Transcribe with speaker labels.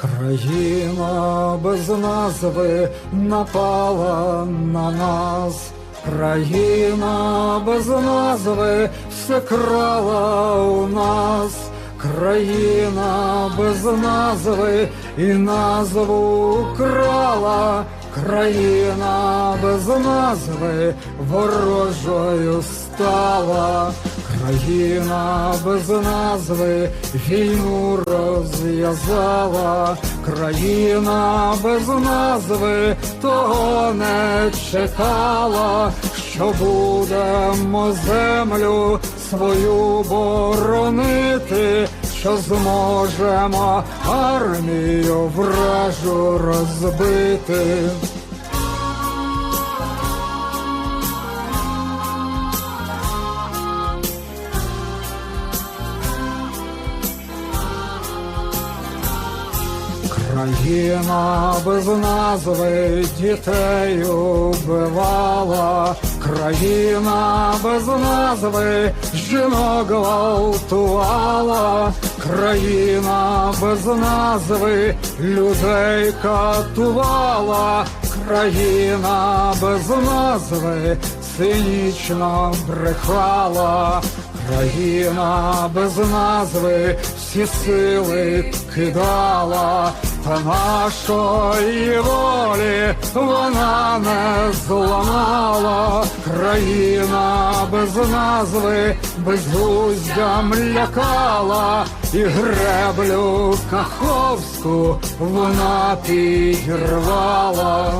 Speaker 1: Країна без назви напала на нас. Країна без назви все крала у нас. Країна без назви і назву крала. Країна без назви ворожою стала. Країна без назви війну розв'язала, країна без назви того не чекала, що будемо землю свою боронити, що зможемо армію вражу розбити. Країна без назви дітей убивала, країна без назви жінок гвалтувала, країна без назви людей катувала, країна без назви цинічно брехала. Країна без назви всі сили кидала, та нашої волі вона не зламала. Країна без назви безглуздям лякала, і греблю каховську вона підірвала.